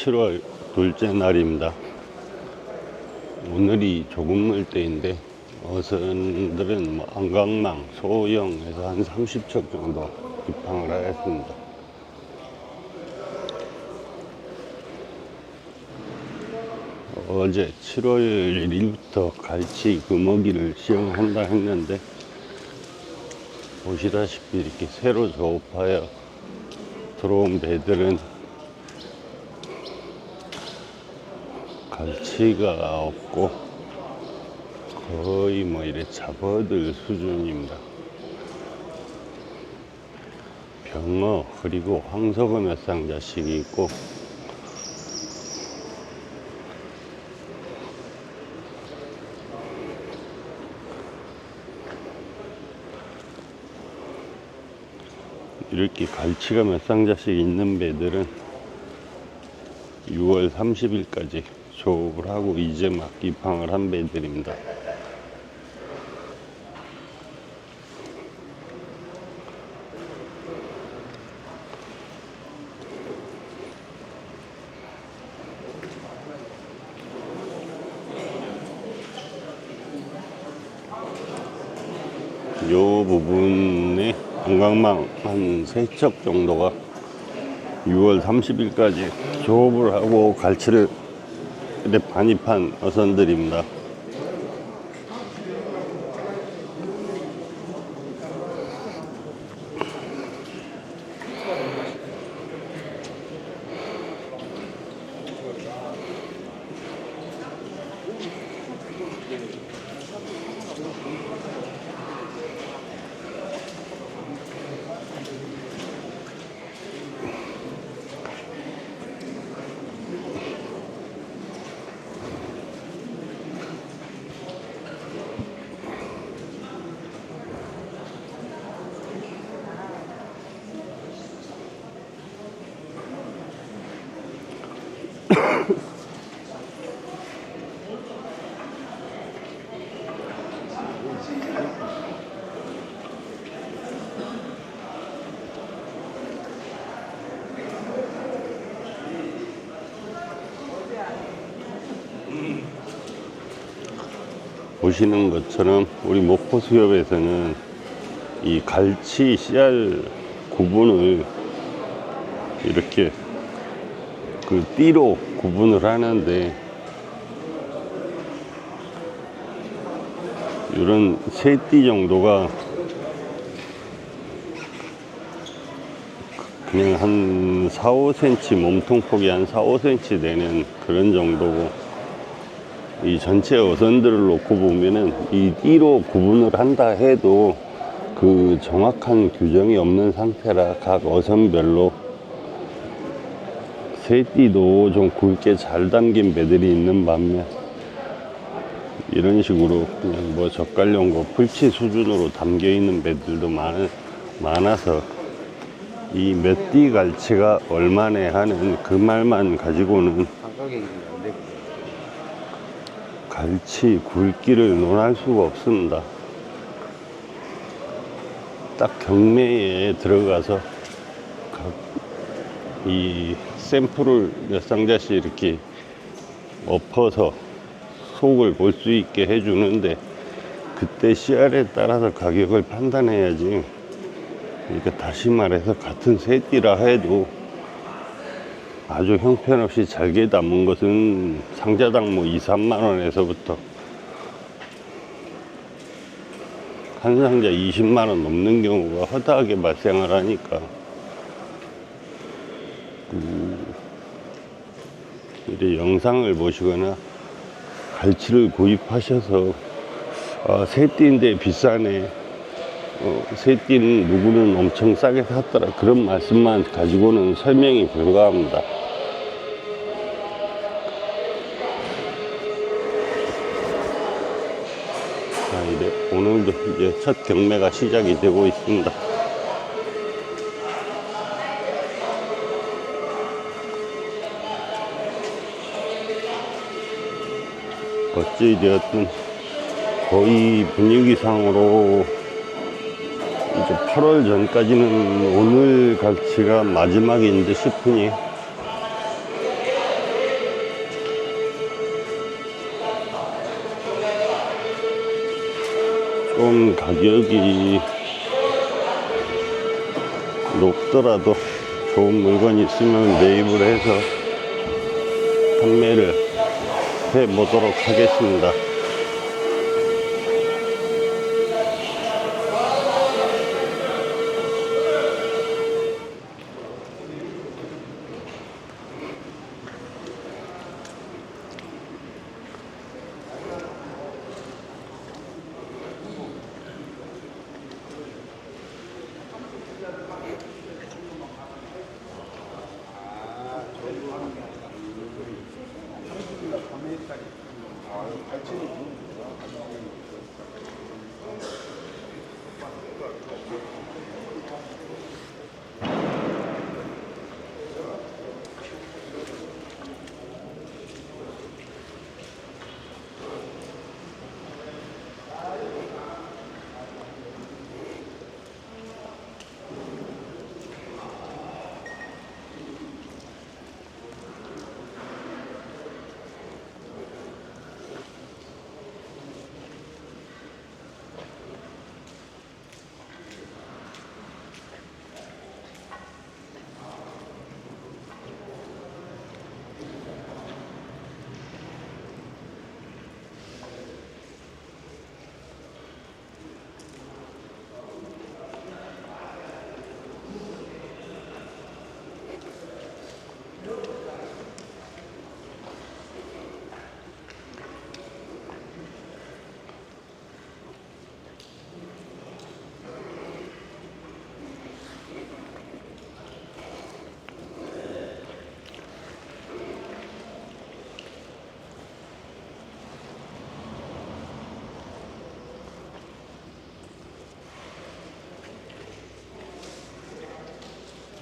7월 둘째 날입니다. 오늘이 조금 물 때인데 어선들은 뭐 안강망, 소형에서 한 30척 정도 입항을 하였습니다. 어제 7월 1일부터 갈치 금어기를 시행한다 했는데 보시다시피 이렇게 새로 조업하여 들어온 배들은 갈치가 없고 거의 뭐 이래 잡아들 수준입니다. 병어 그리고 황석어 몇 상자씩 있고 이렇게 갈치가 몇 상자씩 있는 배들은 6월 30일까지 조업을 하고 이제 막 입항을 한 배들입니다. 요 부분에 관광망 한 3척 정도가 6월 30일까지 조업을 하고 갈치를 이렇게 반입한 어선들입니다. 보시는 것처럼 우리 목포 수협에서는 이 갈치 씨알 구분을 이렇게 그 띠로 구분을 하는데 이런 세 띠 정도가 그냥 한 4, 5cm 몸통 폭이 한 4, 5cm 되는 그런 정도고 이 전체 어선들을 놓고 보면은 이 띠로 구분을 한다 해도 그 정확한 규정이 없는 상태라 각 어선별로 새 띠도 좀 굵게 잘 담긴 배들이 있는 반면 이런 식으로 뭐 젓갈용 거 풀치 수준으로 담겨 있는 배들도 많, 많아서 이 몇 띠 갈치가 얼마네 하는 그 말만 가지고는 갈치 굵기를 논할 수가 없습니다. 딱 경매에 들어가서 각이 샘플을 몇 상자씩 이렇게 엎어서 속을 볼 수 있게 해주는데 그때 CR에 따라서 가격을 판단해야지 그러니까 다시 말해서 같은 새띠라 해도 아주 형편없이 잘게 담은 것은 상자당 뭐 2, 3만 원에서부터 한 상자 20만 원 넘는 경우가 허다하게 발생을 하니까. 그 이제 영상을 보시거나 갈치를 구입하셔서 아, 새띠인데 비싸네. 어, 새띠는 누구는 엄청 싸게 샀더라. 그런 말씀만 가지고는 설명이 불가합니다. 오늘도 이제 첫 경매가 시작이 되고 있습니다. 어찌 되었든 거의 분위기상으로 이제 8월 전까지는 오늘 갈치가 마지막인 듯 싶으니 조금 가격이 높더라도 좋은 물건이 있으면 매입을 해서 판매를 해 보도록 하겠습니다.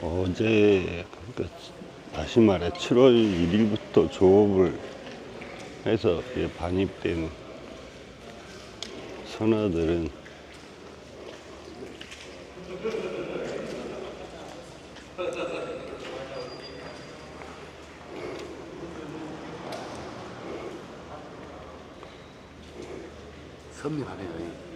어제 그러니까 다시 말해 7월 1일부터 조업을 해서 반입된 선화들은 선명하네요. 이.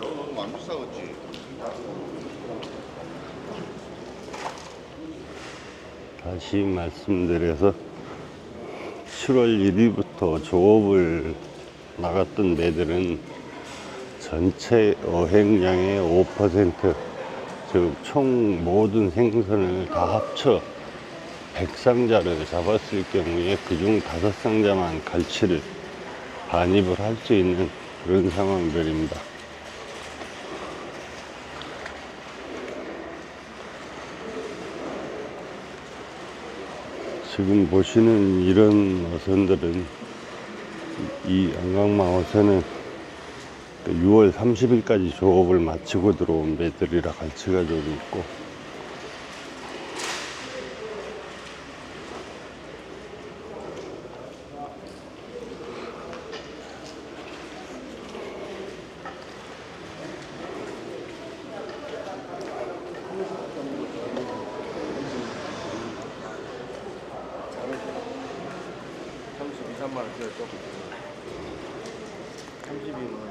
너무 안 비싸겠지. 다시 말씀드려서 7월 1일부터 조업을 나갔던 매들은 전체 어획량의 5%, 즉 총 모든 생선을 다 합쳐 100상자를 잡았을 경우에 그중 5상자만 갈치를 반입을 할 수 있는 그런 상황들입니다. 지금 보시는 이런 어선들은 이 안강망 어선은 6월 30일까지 조업을 마치고 들어온 매들이라 갈치가 좀 있고 삼십이, 삼만 원 조금. 32만 원.